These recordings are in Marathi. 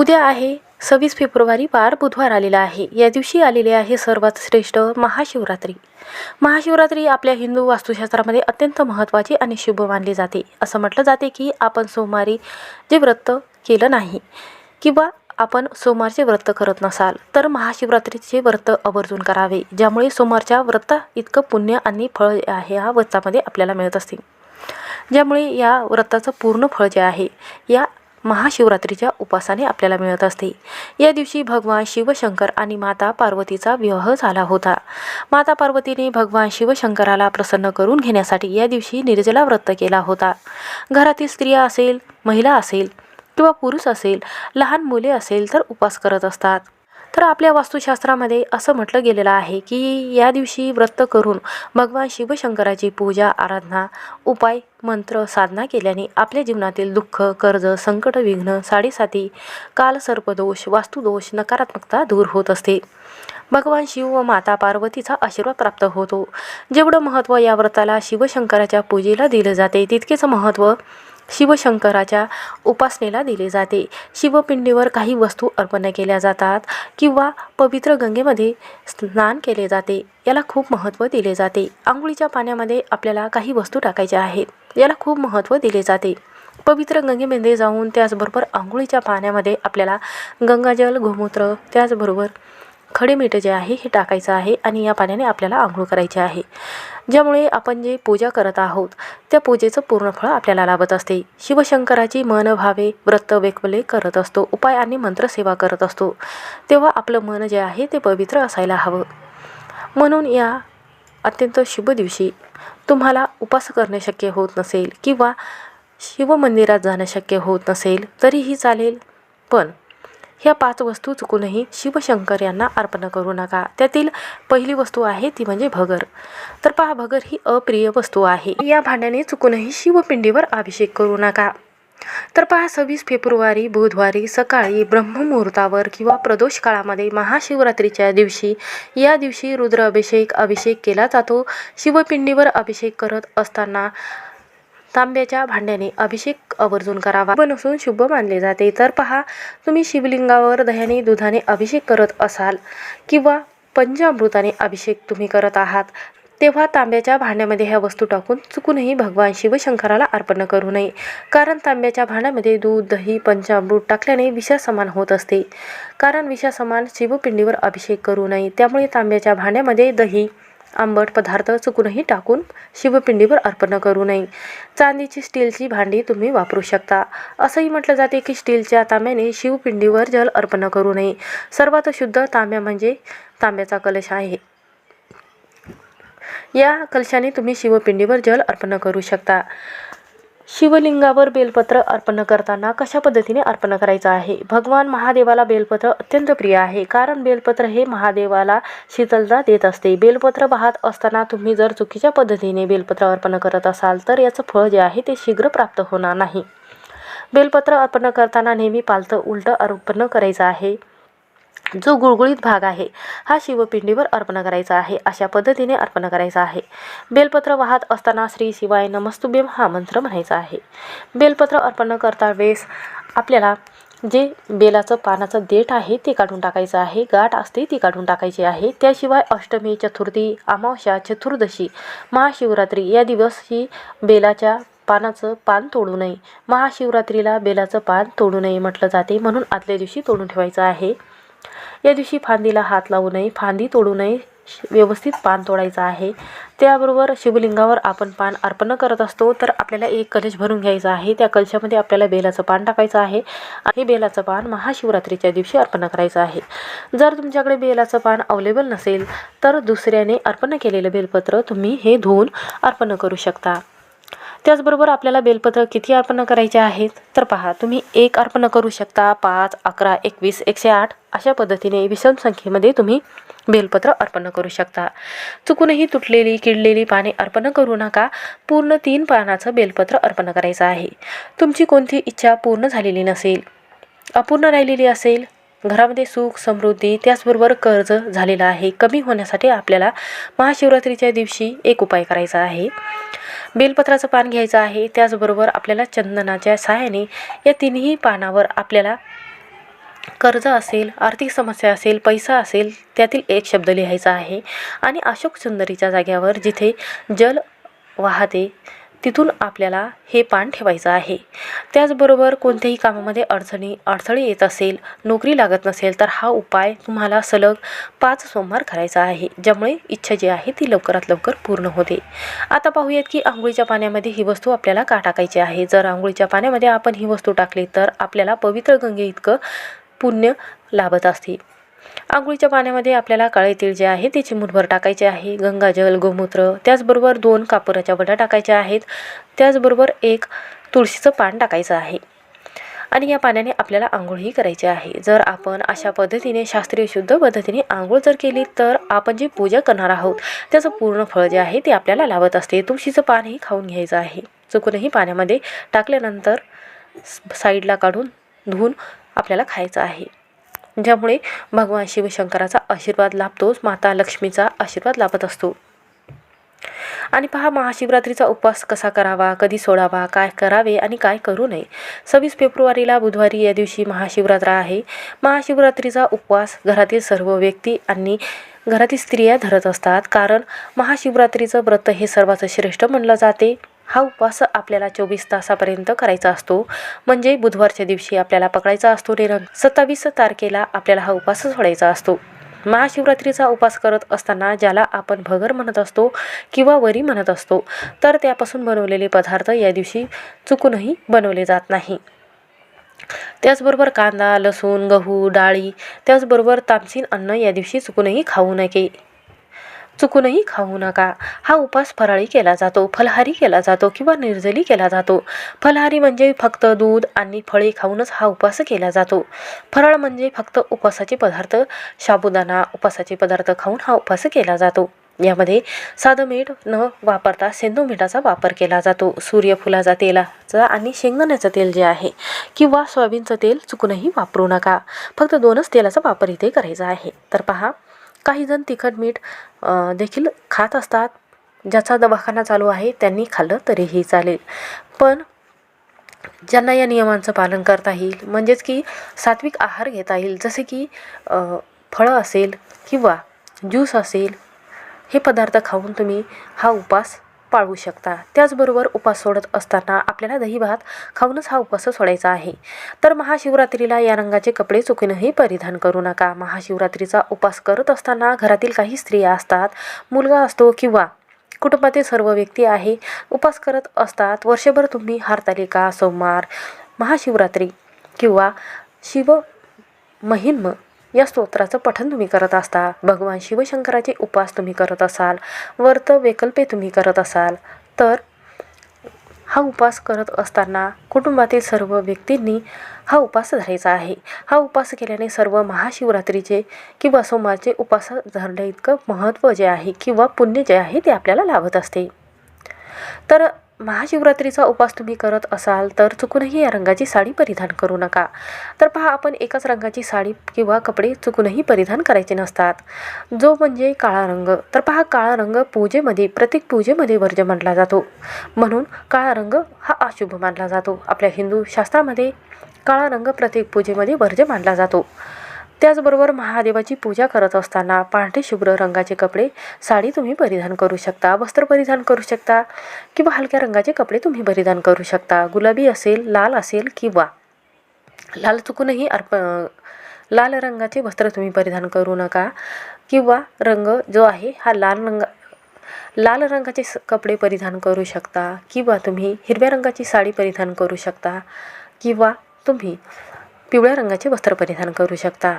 उद्या आहे. सव्वीस फेब्रुवारी वार बुधवार आलेला आहे. या दिवशी आलेले आहे सर्वात श्रेष्ठ महाशिवरात्री. महाशिवरात्री आपल्या हिंदू वास्तुशास्त्रामध्ये अत्यंत महत्त्वाची आणि शुभ मानली जाते. असं म्हटलं जाते की आपण सोमवारी जे व्रत केलं नाही किंवा आपण सोमवारचे व्रत करत नसाल तर महाशिवरात्रीचे व्रत आवर्जून करावे ज्यामुळे सोमवारच्या व्रत इतकं पुण्य आणि फळ आहे ह्या व्रतामध्ये आपल्याला मिळत असते. ज्यामुळे या व्रताचं पूर्ण फळ जे आहे या महाशिवरात्रीच्या उपासाने आपल्याला मिळत असते. या दिवशी भगवान शिवशंकर आणि माता पार्वतीचा विवाह झाला होता. माता पार्वतीने भगवान शिवशंकराला प्रसन्न करून घेण्यासाठी या दिवशी निर्जला व्रत केला होता. घरातील स्त्रिया असेल महिला असेल किंवा पुरुष असेल लहान मुले असेल तर उपास करत असतात. तर आपल्या वास्तुशास्त्रामध्ये असं म्हटलं गेलेलं आहे की या दिवशी व्रत करून भगवान शिवशंकराची पूजा आराधना उपाय मंत्र साधना केल्याने आपल्या जीवनातील दुःख कर्ज संकट विघ्न साडेसाती काल सर्पदोष वास्तुदोष नकारात्मकता दूर होत असते. भगवान शिव व माता पार्वतीचा आशीर्वाद प्राप्त होतो. जेवढं महत्त्व या व्रताला शिवशंकराच्या पूजेला दिलं जाते तितकेच महत्त्व शिवशंकराच्या उपासनेला दिले जाते. शिवपिंडीवर काही वस्तू अर्पण केल्या जातात किंवा पवित्र गंगेमध्ये स्नान केले जाते. याला खूप महत्त्व दिले जाते. आंघोळीच्या पाण्यामध्ये आपल्याला काही वस्तू टाकायच्या आहेत. याला खूप महत्त्व दिले जाते. पवित्र गंगेमध्ये जाऊन त्याचबरोबर आंघोळीच्या पाण्यामध्ये आपल्याला गंगाजल गोमूत्र त्याचबरोबर खडे मीठ जे आहे हे टाकायचं आहे आणि या पाण्याने आपल्याला आंघोळ करायची आहे. ज्यामुळे आपण जे पूजा करत आहोत त्या पूजेचं पूर्ण फळ आपल्याला लाभत असते. शिवशंकराची मन भावे व्रत वेकवले करत असतो. उपाय आणि मंत्रसेवा करत असतो. तेव्हा आपलं मन जे आहे ते पवित्र असायला हवं. म्हणून या अत्यंत शुभ दिवशी तुम्हाला उपास करणे शक्य होत नसेल किंवा शिवमंदिरात जाणं शक्य होत नसेल तरीही चालेल. पण ह्या पाच वस्तू चुकूनही शिवशंकर यांना अर्पण करू नका. त्यातील पहिली वस्तू आहे ती म्हणजे भगर. तर पहा भगर ही अप्रिय वस्तू आहे. या भांड्याने चुकूनही शिवपिंडीवर अभिषेक करू नका. तर पहा सव्वीस फेब्रुवारी बुधवारी सकाळी ब्रह्ममुहूर्तावर किंवा प्रदोष काळामध्ये महाशिवरात्रीच्या दिवशी या दिवशी रुद्र अभिषेक अभिषेक केला जातो. शिवपिंडीवर अभिषेक करत असताना तांब्याच्या भांड्याने अभिषेक आवर्जून करावा. शुभ नसून शुभ मानले जाते. तर पहा तुम्ही शिवलिंगावर दह्याने दुधाने अभिषेक करत असाल किंवा पंचामृताने अभिषेक तुम्ही करत आहात तेव्हा तांब्याच्या भांड्यामध्ये ह्या वस्तू टाकून चुकूनही भगवान शिवशंकराला अर्पण करू नये. कारण तांब्याच्या भांड्यामध्ये दूध दही पंचामृत टाकल्याने विषासमान होत असते. कारण विषासमान शिवपिंडीवर अभिषेक करू नये. त्यामुळे तांब्याच्या भांड्यामध्ये दही आंबट पदार्थ चुकूनही टाकून शिवपिंडीवर अर्पण करू नये. चांदीची स्टीलची भांडी तुम्ही वापरू शकता. असंही म्हटलं जाते की स्टीलच्या तांब्याने शिवपिंडीवर जल अर्पण करू नये. सर्वात शुद्ध तांब्या म्हणजे तांब्याचा कलश आहे. या कलशाने तुम्ही शिवपिंडीवर जल अर्पण करू शकता. शिवलिंगावर बेलपत्र अर्पण करताना कशा पद्धतीने अर्पण करायचं आहे? भगवान महादेवाला बेलपत्र अत्यंत प्रिय आहे. कारण बेलपत्र हे महादेवाला शीतलता देत असते. बेलपत्र वाहत असताना तुम्ही जर चुकीच्या पद्धतीने बेलपत्र अर्पण करत असाल तर याचं फळ जे आहे ते शीघ्र प्राप्त होणार नाही. बेलपत्र अर्पण करताना नेहमी पालतं उलटं अर्पण करायचं आहे. जो गुळगुळीत भाग आहे हा शिवपिंडीवर अर्पण करायचा आहे अशा पद्धतीने अर्पण करायचा आहे. बेलपत्र वाहत असताना श्री शिवाय नमस्तुभ्यम हा मंत्र म्हणायचा आहे. बेलपत्र अर्पण करता वेळेस आपल्याला जे बेलाचं पानाचं देठ आहे ते काढून टाकायचं आहे गाठ असते ती काढून टाकायची आहे. त्याशिवाय अष्टमी चतुर्थी अमावस्या चतुर्दशी महाशिवरात्री या दिवशी बेलाच्या पानाचं पान तोडू नये. महाशिवरात्रीला बेलाचं पान तोडू नये म्हटलं जाते म्हणून आदल्या दिवशी तोडून ठेवायचं आहे. या दिवशी फांदीला हात लावू नये फांदी तोडू नये व्यवस्थित पान तोडायचं आहे. त्याबरोबर शिवलिंगावर आपण पान अर्पण करत असतो तर आपल्याला एक कलश भरून घ्यायचा आहे. त्या कलशामध्ये आपल्याला बेलाचं पान टाकायचं आहे आणि बेलाचं पान महाशिवरात्रीच्या दिवशी अर्पण करायचं आहे. जर तुमच्याकडे बेलाचं पान अवेलेबल नसेल तर दुसऱ्याने अर्पण केलेलं बेलपत्र तुम्ही हे धुवून अर्पण करू शकता. त्याचबरोबर आपल्याला बेलपत्र किती अर्पण करायचे आहेत? तर पहा तुम्ही एक अर्पण करू शकता पाच अकरा एकवीस एकशे आठ अशा पद्धतीने विषम संख्येमध्ये तुम्ही बेलपत्र अर्पण करू शकता. चुकूनही तुटलेली किडलेली पाने अर्पण करू नका. पूर्ण तीन पानाचं बेलपत्र अर्पण करायचं आहे. तुमची कोणती इच्छा पूर्ण झालेली नसेल अपूर्ण राहिलेली असेल घरामध्ये सुख समृद्धी त्याचबरोबर कर्ज झालेलं आहे. कमी होण्यासाठी आपल्याला महाशिवरात्रीच्या दिवशी एक उपाय करायचा आहे. बेलपत्राचं पान घ्यायचं आहे. त्याचबरोबर आपल्याला चंदनाच्या सहाय्याने या तिन्ही पानावर आपल्याला कर्ज असेल आर्थिक समस्या असेल पैसा असेल त्यातील एक शब्द लिहायचा आहे. आणि अशोक सुंदरीच्या जाग्यावर जिथे जल वाहते तिथून आपल्याला हे पान ठेवायचं आहे. त्याचबरोबर कोणत्याही कामामध्ये अडचणी अडथळे येत असेल नोकरी लागत नसेल तर हा उपाय तुम्हाला सलग पाच सोमवार करायचा आहे ज्यामुळे इच्छा जी आहे ती लवकरात लवकर पूर्ण होते. आता पाहूयात की आंघोळीच्या पाण्यामध्ये ही वस्तू आपल्याला का टाकायची आहे? जर आंघोळीच्या पाण्यामध्ये आपण ही वस्तू टाकली तर आपल्याला पवित्र गंगे इतकं पुण्य लाभत असते. आंघोळीच्या पाण्यामध्ये आपल्याला काळे तीळ जे आहे ते चिमूटभर टाकायचे आहे. गंगाजल गोमूत्र त्याचबरोबर दोन कापुराच्या वड्या टाकायच्या आहेत. त्याचबरोबर एक तुळशीचं पान टाकायचं आहे. आणि या पाण्याने आपल्याला आंघोळही करायची आहे. जर आपण अशा पद्धतीने शास्त्रीय शुद्ध पद्धतीने आंघोळ जर केली तर आपण जी पूजा करणार आहोत त्याचं पूर्ण फळ जे आहे ते आपल्याला लावत असते. तुळशीचं पानही खाऊन घ्यायचं आहे. चुकूनही पाण्यामध्ये टाकल्यानंतर साईडला काढून धुवून आपल्याला खायचं आहे. ज्यामुळे भगवान शिवशंकराचा आशीर्वाद लाभतोच माता लक्ष्मीचा आशीर्वाद लाभत असतो. आणि पहा महाशिवरात्रीचा उपवास कसा करावा कधी सोडावा काय करावे आणि काय करू नये? सव्वीस फेब्रुवारीला बुधवारी या दिवशी महाशिवरात्र आहे. महाशिवरात्रीचा उपवास घरातील सर्व व्यक्ती आणि घरातील स्त्रिया धरत असतात. कारण महाशिवरात्रीचं व्रत हे सर्वात श्रेष्ठ म्हणलं जाते. हा उपवास आपल्याला चोवीस तासापर्यंत करायचा असतो. म्हणजे बुधवारच्या दिवशी आपल्याला पकडायचा असतो निरंग सत्तावीस तारखेला आपल्याला हा उपवास सोडायचा असतो. महाशिवरात्रीचा उपास करत असताना ज्याला आपण भगर म्हणत असतो किंवा वरी म्हणत असतो तर त्यापासून बनवलेले पदार्थ या दिवशी चुकूनही बनवले जात नाही. त्याचबरोबर कांदा लसूण गहू डाळी त्याचबरोबर तामसीन अन्न या दिवशी चुकूनही खाऊ नये. चुकूनही खाऊ नका. हा उपास फराळी केला जातो फलहारी केला जातो किंवा निर्जली केला जातो. फलहारी म्हणजे फक्त दूध आणि फळे खाऊनच हा उपवास केला जातो. फराळ म्हणजे फक्त उपासाचे पदार्थ साबुदाणा उपवासाचे पदार्थ खाऊन हा उपवास केला जातो. यामध्ये साधं मीठ न वापरता सेंदू मिठाचा वापर केला जातो. सूर्यफुलाचा तेलाचा आणि शेंगदाण्याचं तेल जे आहे किंवा सोयाबीनचं तेल चुकूनही वापरू नका. फक्त दोनच तेलाचा वापर इथे करायचा आहे. तर पहा काहीजण तिखट मीठ देखील खात असतात. ज्याचा दवाखाना चालू आहे त्यांनी खाल्लं तरीही चालेल. पण ज्यांना या नियमांचं पालन करता येईल म्हणजेच की सात्विक आहार घेता येईल जसे की फळं असेल किंवा ज्यूस असेल हे पदार्थ खाऊन तुम्ही हा उपास पाळू शकता. त्याचबरोबर उपास सोडत असताना आपल्याला दही भात खाऊनच हा उपास सोडायचा आहे. तर महाशिवरात्रीला या रंगाचे कपडे चुकीनंही परिधान करू नका. महाशिवरात्रीचा उपास करत असताना घरातील काही स्त्रिया असतात मुलगा असतो किंवा कुटुंबातील सर्व व्यक्ती आहे उपास करत असतात. वर्षभर तुम्ही हारतालिका सोमवार महाशिवरात्री किंवा शिव महिन्म या स्तोत्राचं पठन तुम्ही करत असता. भगवान शिवशंकराचे उपास तुम्ही करत असाल. वर्त वैकल्पे तुम्ही करत असाल. तर हा उपास करत असताना कुटुंबातील सर्व व्यक्तींनी हा उपास धरायचा आहे. हा उपास केल्याने सर्व महाशिवरात्रीचे किंवा सोमवारचे उपास धरणे इतकं महत्त्व जे आहे किंवा पुण्य जे आहे ते आपल्याला लाभत असते. तर महाशिवरात्रीचा उपास तुम्ही करत असाल तर चुकूनही या रंगाची साडी परिधान करू नका. तर पहा आपण एकाच रंगाची साडी किंवा कपडे चुकूनही परिधान करायचे नसतात. जो म्हणजे काळा रंग. तर पहा काळा रंग पूजेमध्ये प्रत्येक पूजेमध्ये वर्ज मानला जातो. म्हणून काळा रंग हा अशुभ मानला जातो. आपल्या हिंदू शास्त्रामध्ये काळा रंग प्रत्येक पूजेमध्ये वर्ज मानला जातो. त्याचबरोबर महादेवाची पूजा करत असताना पांढरे शुभ्र रंगाचे कपडे साडी तुम्ही परिधान करू शकता वस्त्र परिधान करू शकता किंवा हलक्या रंगाचे कपडे तुम्ही परिधान करू शकता. गुलाबी असेल लाल असेल किंवा लाल चुकूनही अर्प लाल रंगाचे वस्त्र तुम्ही परिधान करू नका किंवा रंग जो आहे हा लाल रंग लाल रंगाचे कपडे परिधान करू शकता किंवा तुम्ही हिरव्या रंगाची साडी परिधान करू शकता किंवा तुम्ही पिवळ्या रंगाचे वस्त्र परिधान करू शकता.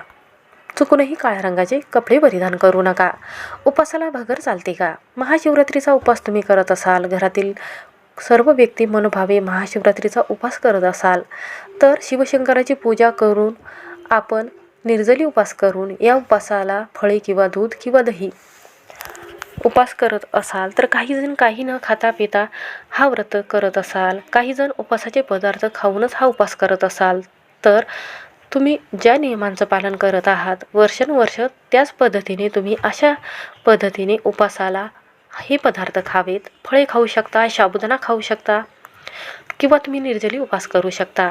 चुकूनही काळ्या रंगाचे कपडे परिधान करू नका. उपासाला भगर चालते का? महाशिवरात्रीचा उपास तुम्ही करत असाल घरातील सर्व व्यक्ती मनोभावे महाशिवरात्रीचा उपास करत असाल तर शिवशंकराची पूजा करून आपण निर्जली उपास करून या उपासाला फळे किंवा दूध किंवा दही उपास करत असाल तर काही जण काही न खाता पिता हा व्रत करत असाल काही जण उपासाचे पदार्थ खाऊनच हा उपास करत असाल तर तुम्ही ज्या नियमांचं पालन करत आहात वर्षानुवर्ष त्याच पद्धतीने तुम्ही अशा पद्धतीने उपासाला हे पदार्थ खावेत. फळे खाऊ शकता साबुदाणा खाऊ शकता किंवा तुम्ही निर्जली उपास करू शकता.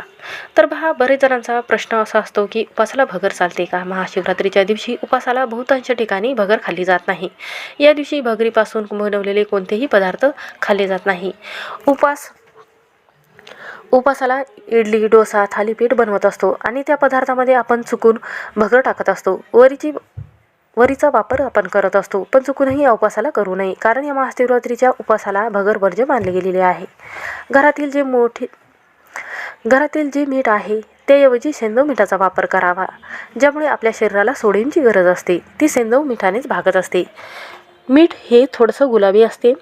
तर हा बरेच जणांचा प्रश्न असा असतो की उपासाला भगर चालते का? महाशिवरात्रीच्या दिवशी उपासाला बहुतांश ठिकाणी भगर खाल्ली जात नाही. या दिवशी भगरीपासून बनवलेले कोणतेही पदार्थ खाल्ले जात नाही. उपास उपासाला इडली डोसा थालीपीठ बनवत असतो आणि त्या पदार्थामध्ये आपण चुकून भगर टाकत असतो. वरीची वरीचा वापर आपण करत असतो पण चुकूनही या उपासाला करू नये कारण या महाशिवरात्रीच्या उपासाला भगर वर्ज्य मानले गेलेले आहे. घरातील जे मोठे घरातील जे मीठ आहे त्याऐवजी सेंदव मिठाचा वापर करावा ज्यामुळे आपल्या शरीराला सोडियमची गरज असते. ती सेंदव मिठानेच भागत असते. मीठ हे थोडंसं गुलाबी असते.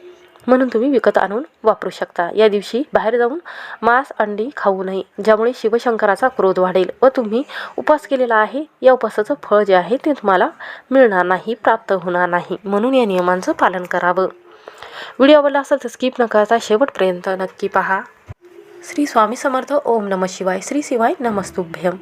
म्हणून तुम्ही विकत आणून वापरू शकता. या दिवशी बाहेर जाऊन मांस अंडी खाऊ नये ज्यामुळे शिवशंकराचा क्रोध वाढेल व तुम्ही उपास केलेला आहे. या उपासाचं फळ जे आहे ते तुम्हाला मिळणार नाही प्राप्त होणार नाही. म्हणून या नियमांचं पालन करावं. व्हिडिओ आवडला असेल तर स्किप न करता शेवटपर्यंत नक्की पहा. श्री स्वामी समर्थ. ओम नम शिवाय. श्री शिवाय नमस्तुभ्यम.